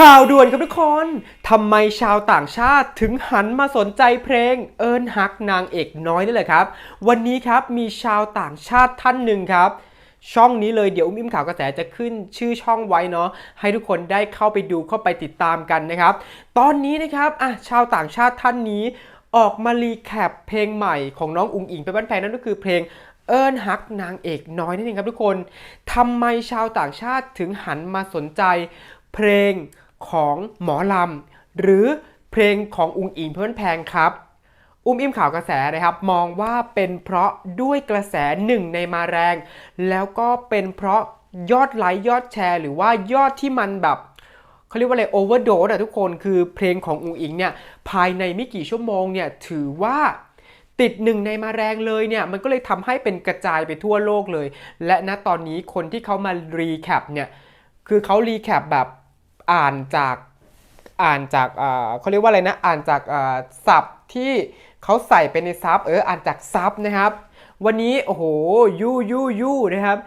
ข่าวด่วนครับทุกคน ทำไมชาวต่างชาติถึงหันมาสนใจเพลงเอิญฮักนางเอกน้อยนี่แหละครับ วันนี้ครับมีชาวต่างชาติท่านหนึ่งครับ ช่องนี้เลยเดี๋ยวอุ้มอิมข่าวกระแสจะขึ้นชื่อช่องไว้เนาะให้ทุกคนได้เข้าไปดูเข้าไปติดตามกันนะครับ ตอนนี้นะครับอะชาวต่างชาติท่านนี้ ออกมารีแคปเพลงใหม่ของน้องอุ๋งอิงไปบ้านแพงนั่นก็คือเพลงเอิญฮักนางเอกน้อยนั่นเองครับทุกคนทำไมชาวต่างชาติถึงหันมาสนใจเพลง ของหมอลำ หรือเพลงของอุงอิงเพื่อนแพงครับ อุ้มอิ่มข่าวกระแสนะครับ มองว่าเป็นเพราะด้วยกระแสหนึ่งในมาแรง แล้วก็เป็นเพราะยอดไลค์ยอดแชร์ หรือว่ายอดที่มันแบบเขาเรียกว่าอะไรโอเวอร์โดสอะทุกคนคือเพลงของอุงอิงเนี่ยภายในไม่กี่ชั่วโมงเนี่ยถือว่าติดหนึ่งในมาแรงเลยเนี่ยมันก็เลยทำให้เป็นกระจายไปทั่วโลกเลย และณตอนนี้คนที่เขามารีแคปเนี่ยคือเขารีแคปแบบ อ่านจากอ่านจากเขาเรียกว่าอะไรนะอ่านจากศัพท์ที่เขาใส่ไปในซับเอออ่านจากซับนะครับ วันนี้โอ้โหยูยูยูนะครับ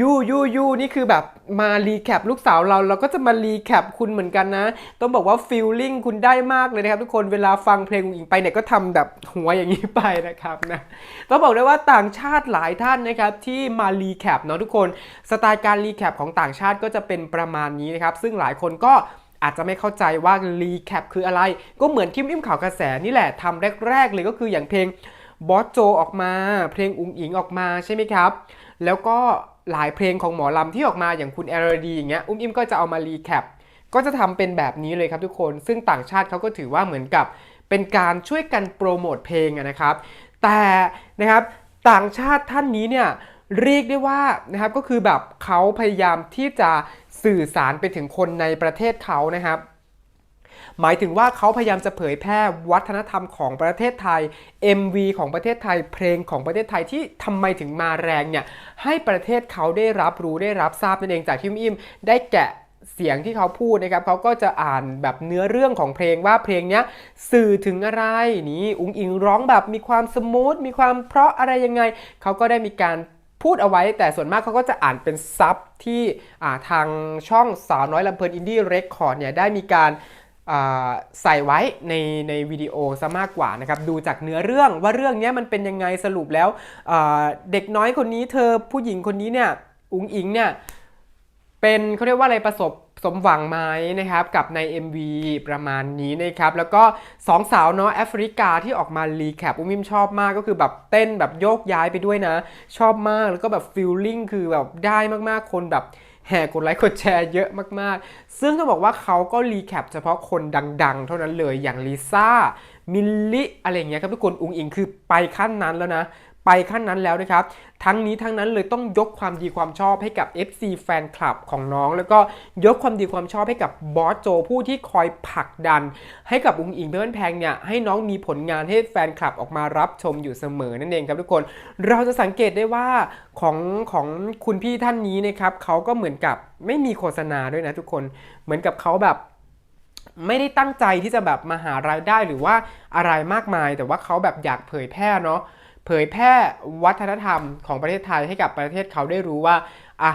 ยูยูยูนี่คือแบบมารีแคปลูกสาวเราเราก็จะมารีแคปคุณเหมือนกันนะ ต้องบอกว่าฟีลลิ่งคุณได้มากเลยนะครับ ทุกคนเวลาฟังเพลงอุ๋งอิงไปเนี่ยก็ทำแบบหัวอย่างนี้ไปนะครับนะต้องบอกได้ว่าต่างชาติหลายท่านนะครับที่มารีแคปเนาะทุกคนสไตล์การรีแคปของต่างชาติก็จะเป็นประมาณนี้นะครับ ซึ่งหลายคนก็อาจจะไม่เข้าใจว่ารีแคปคืออะไร ก็เหมือนที่อิ่มข่าวกระแสนี่แหละทำแรก ๆ เลยก็คืออย่างเพลงบอสโจออกมา เพลงอุ๋งอิงออกมาใช่ไหมครับ แล้วก็ หลายเพลงของหมอลำที่ออกมาอย่างคุณแอรดีอย่างเงี้ยอุ้มอิมก็จะเอามารีแคปก็จะทำเป็นแบบนี้เลยครับทุกคน ซึ่งต่างชาติเขาก็ถือว่าเหมือนกับเป็นการช่วยกันโปรโมทเพลงอะนะครับ แต่นะครับต่างชาติท่านนี้เนี่ยเรียกได้ว่านะครับก็คือแบบเขาพยายามที่จะสื่อสารไปถึงคนในประเทศเขานะครับ หมายถึงว่าเขาพยายามจะเผยแพร่วัฒนธรรมของประเทศไทย MV ของประเทศไทย เพลงของประเทศไทยที่ทำไมถึงมาแรงเนี่ยให้ประเทศเขาได้รับรู้ได้รับทราบนั่นเองจากที่อิมได้แกะเสียงที่เขาพูดนะครับเขาก็จะอ่านแบบเนื้อเรื่องของเพลงว่าเพลงนี้สื่อถึงอะไรนี่อุ๋งอิงร้องแบบมีความสมูทมีความเพราะอะไรยังไงเขาก็ได้มีการพูดเอาไว้ แต่ส่วนมากเขาก็จะอ่านเป็นซับที่ทางช่องสาวน้อยลำเพลินอินดี้เรคคอร์ดเนี่ยได้มีการ ใส่ไว้ในในวิดีโอซะมากกว่านะครับดูจากเนื้อเรื่องว่าเรื่องนี้มันเป็นยังไงสรุปแล้วเด็กน้อยคนนี้เธอผู้หญิงคนนี้เนี่ยอุ๋งอิงเนี่ยเป็นเขาเรียกว่าอะไรประสบสมหวังไหมนะครับกับใน MV ประมาณนี้นะครับแล้วก็สองสาวเนาะแอฟริกาที่ออกมารีแคปอุ้มมิมชอบมากก็คือแบบเต้นแบบโยกย้ายไปด้วยนะ ชอบมากแล้วก็แบบฟิลลิ่งคือแบบได้มากๆคนแบบ แห่กดไลค์กดแชร์เยอะมากๆ ซึ่งต้องบอกว่าเขาก็รีแคปเฉพาะคนดัง ๆ เท่านั้นเลยอย่างลิซ่ามิลลิอะไรเงี้ยครับทุกคนอุงอิงคือไปขั้นนั้นแล้วนะ ไปขั้นนั้นแล้วนะครับ ทั้งนี้ทั้งนั้นเลยต้องยกความดีความชอบให้กับ FC แฟนคลับของน้อง แล้วก็ยกความดีความชอบให้กับบอสโจผู้ที่คอยผลักดัน ให้กับอุงอิงเพื่อนแพงเนี่ยให้น้องมีผลงานให้แฟนคลับออกมารับชมอยู่เสมอนั่นเองครับทุกคน เราจะสังเกตได้ว่าของของคุณพี่ท่านนี้นะครับเขาก็เหมือนกับไม่มีโฆษณาด้วยนะทุกคนเหมือนกับเขาแบบไม่ได้ตั้งใจที่จะแบบมาหารายได้หรือว่าอะไรมากมาย แต่ว่าเขาแบบอยากเผยแพร่เนาะ เผยแพร่วัฒนธรรมของประเทศไทยให้กับประเทศเขาได้รู้ว่าอะ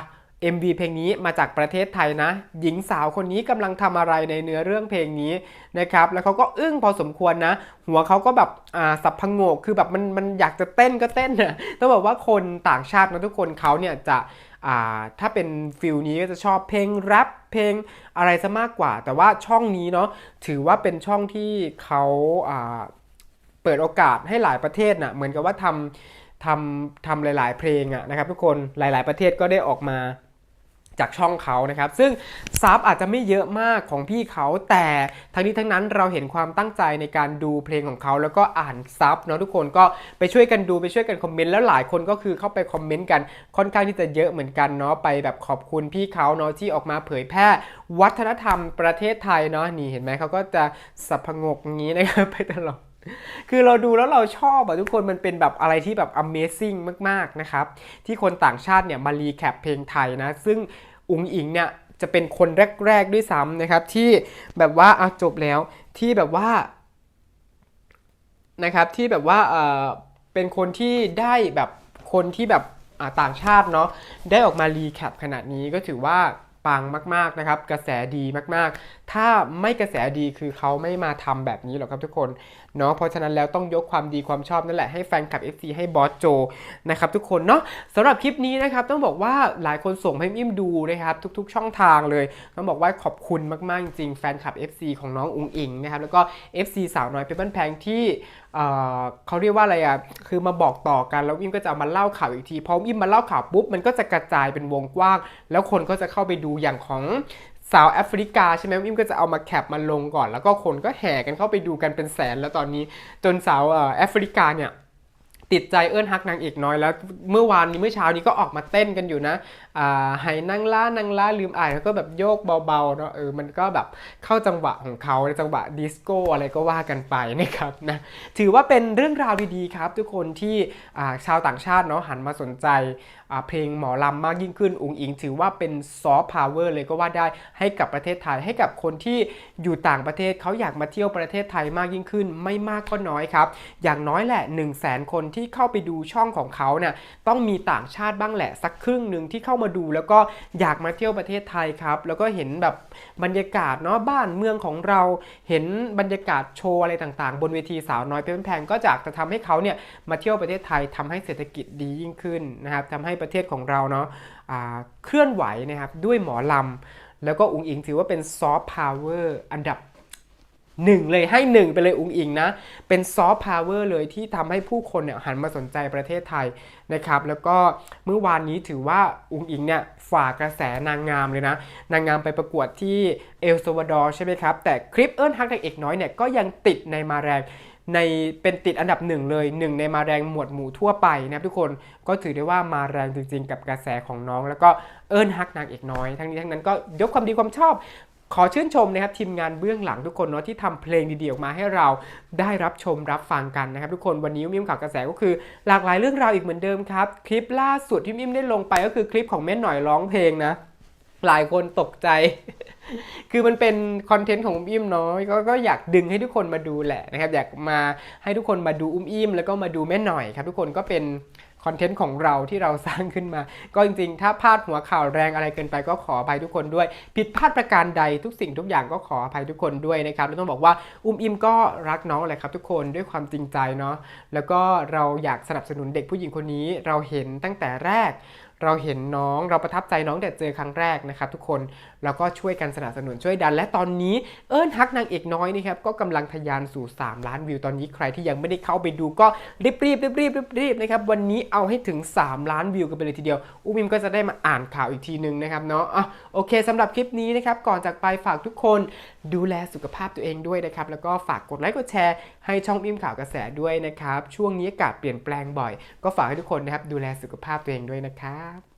MV เพลงนี้มาจากประเทศไทยนะ หญิงสาวคนนี้กำลังทำอะไรในเนื้อเรื่องเพลงนี้นะครับ แล้วเขาก็อึ้งพอสมควรนะ หัวเขาก็แบบอ่าสับพงก คือแบบมันมันอยากจะเต้นก็เต้นนะต้องบอกว่าคนต่างชาตินะทุกคนเขาเนี่ยจะอ่าถ้าเป็นฟิลนี้ก็จะชอบเพลงแรปเพลงอะไรซะมากกว่า แต่ว่าช่องนี้เนาะถือว่าเป็นช่องที่เขาอ่า เปิดโอกาสให้หลายประเทศน่ะเหมือนกับว่าทำทำทำหลาย ๆ เพลงอะนะครับทุกคนหลาย ๆ ประเทศก็ได้ออกมาจากช่องเขานะครับ ซึ่งซับอาจจะไม่เยอะมากของพี่เขาแต่ทั้งนี้ทั้งนั้นเราเห็นความตั้งใจในการดูเพลงของเขาแล้วก็อ่านซับเนาะทุกคนก็ไปช่วยกันดูไปช่วยกันคอมเมนต์แล้วหลายคนก็คือเข้าไปคอมเมนต์กันค่อนข้างที่จะเยอะเหมือนกันเนาะไปแบบขอบคุณพี่เขาเนาะที่ออกมาเผยแพร่ วัฒนธรรมประเทศไทยเนาะนี่เห็นไหมเขาก็จะสับพงกงี้นะครับไปตลอด คือเราดูแล้วเราชอบอะทุกคนมันเป็นแบบอะไรที่แบบ Amazing มากๆนะครับ ที่คนต่างชาติเนี่ยมารีแคปเพลงไทยนะ ซึ่งอุ๋งอิงเนี่ยจะเป็นคนแรก ๆ ด้วยซ้ำนะครับ ที่แบบว่าเอาจบแล้วที่แบบว่านะครับที่แบบว่าเออเป็นคนที่ได้แบบคนที่แบบต่างชาติเนาะได้ออกมารีแคปขนาดนี้ก็ถือว่าปังมากๆนะครับ กระแสดีมากๆ ถ้าไม่กระแสดีคือเขาไม่มาทำแบบนี้หรอกครับทุกคนเนาะเพราะฉะนั้นแล้วต้องยกความดีความชอบนั่นแหละให้แฟนคลับ FC ให้บอสโจนะครับทุกคนเนาะสำหรับคลิปนี้นะครับต้องบอกว่าหลายคนส่งให้มิมดูนะครับทุกๆ ช่องทางเลยต้องบอกว่าขอบคุณมากๆจริงๆแฟนคลับ FC ของน้องอุงอิงนะครับแล้วก็ FC สาวน้อยเพชรบ้านแพงที่เอ่อเขาเรียกว่าอะไรอะ คือมาบอกต่อกันแล้วอิมก็จะเอามาเล่าข่าวอีกที พออิมมาเล่าข่าวปุ๊บมันก็จะกระจายเป็นวงกว้าง แล้วคนก็จะเข้าไปดูอย่างของ สาวแอฟริกาใช่ไหมอิมก็จะเอามาแคปมาลงก่อน แล้วก็คนก็แห่กันเข้าไปดูกันเป็นแสนแล้วตอนนี้จนสาวเอ่อแอฟริกาเนี่ยติดใจเอิ้นฮักนางเอกน้อยแล้วเมื่อวานนี้เมื่อเช้านี้ก็ออกมาเต้นกันอยู่นะอ่าไห้นั่งล่านั่งล่าลืมอายแล้วก็แบบโยกเบาๆเนาะเออมันก็แบบเข้าจังหวะของเขาในจังหวะดิสโก้อะไรก็ว่ากันไปนะครับนะถือว่าเป็นเรื่องราวดีๆครับ ทุกคนที่ชาวต่างชาติเนาะหันมาสนใจ เพลงหมอลำมากยิ่งขึ้นอุงอิง ถือว่าเป็นซอฟต์พาวเวอร์เลยก็ว่าได้ให้กับประเทศไทย ให้กับคนที่อยู่ต่างประเทศเขาอยากมาเที่ยวประเทศไทยมากยิ่งขึ้น ไม่มากก็น้อยครับ อย่างน้อยแหละ 1 0 0 0 0แสนคนที่เข้าไปดูช่องของเขาเนี่ยต้องมีต่างชาติบ้างแหละสักครึ่งหนึ่งที่เข้ามาดู แล้วก็อยากมาเที่ยวประเทศไทยครับ แล้วก็เห็นแบบบรรยากาศเนาะบ้านเมืองของเราเห็นบรรยากาศโชว์อะไรต่างๆ บนเวทีสาวน้อยเพชรบ้านแพงก็จากจะทำให้เขาเนี่ยมาเที่ยวประเทศไทยทำให้เศรษฐกิจดียิ่งขึ้นนะครับทำให้ประเทศของเราเนาะเคลื่อนไหวนะครับด้วยหมอลำ แล้วก็อุงอิงถือว่าเป็นซอฟต์พาวเวอร์อันดับหนึ่งเลยให้หนึ่งไปเลยอุงอิงนะ เป็นซอฟต์พาวเวอร์เลยที่ทำให้ผู้คนเนี่ยหันมาสนใจประเทศไทยนะครับ แล้วก็เมื่อวานนี้ถือว่าอุงอิงเนี่ยฝ่ากระแสนางงามเลยนะ นางงามไปประกวดที่เอลซาวาดอร์ใช่ไหมครับ แต่คลิปเอิ้นฮักนางเอกน้อยเนี่ยก็ยังติดในมาแรง ในเป็นติดอันดับหนึ่งเลยหนึ่งในมาแรงหมวดหมู่ทั่วไปนะครับทุกคนก็ถือได้ว่ามาแรงจริงๆ กับกระแสของน้อง แล้วก็เอิ้นฮักนางเอกน้อย ทั้งนี้ทั้งนั้นก็ยกความดีความชอบขอชื่นชมนะครับทีมงานเบื้องหลังทุกคนเนาะที่ทำเพลงดีๆออกมาให้เราได้รับชมรับฟังกันนะครับทุกคนวันนี้มิมข่าวกระแสก็คือ หลากหลายเรื่องราวอีกเหมือนเดิมครับ คลิปล่าสุดที่มิมได้ลงไปก็คือคลิปของแม่หน่อยร้องเพลงนะ หลายคนตกใจ คือมันเป็นคอนเทนต์ของอุ้มอิ่มเนาะก็ก็อยากดึงให้ทุกคนมาดูแหละนะครับ อยากมาให้ทุกคนมาดูอุ้มอิ่มแล้วก็มาดูแม่หน่อยครับ ทุกคนก็เป็นคอนเทนต์ของเราที่เราสร้างขึ้นมา ก็จริงๆ ถ้าพลาดหัวข่าวแรงอะไรเกินไปก็ขออภัยทุกคนด้วย ผิดพลาดประการใดทุกสิ่งทุกอย่างก็ขออภัยทุกคนด้วยนะครับแล้วต้องบอกว่าอุ้มอิ่มก็รักน้องแหละครับ ทุกคนด้วยความจริงใจเนาะแล้วก็เราอยากสนับสนุนเด็กผู้หญิงคนนี้เราเห็นตั้งแต่แรก เราเห็นน้องเราประทับใจน้องแต่เจอครั้งแรกนะครับทุกคนแล้วก็ช่วยกันสนับสนุนช่วยดัน และตอนนี้เอิ้นฮักนางเอกน้อยนี่ครับก็กำลังทะยานสู่ 3 ล้านวิวตอนนี้ใครที่ยังไม่ได้เข้าไปดูก็รีบรีบรีบรีบรีบรีบนะครับวันนี้เอาให้ถึง 3 ล้านวิวกันไปเลยทีเดียวอุ้มิมก็จะได้มาอ่านข่าวอีกทีนึงนะครับเนาะอะโอเคสำหรับคลิปนี้นะครับก่อนจากไปฝากทุกคนดูแลสุขภาพตัวเองด้วยนะครับแล้วก็ฝากกดไลค์กดแชร์ให้ช่องอิ่มข่าวกระแสด้วยนะครับ ช่วงนี้อากาศเปลี่ยนแปลงบ่อย ก็ฝากให้ทุกคนนะครับดูแลสุขภาพตัวเองด้วยนะครับ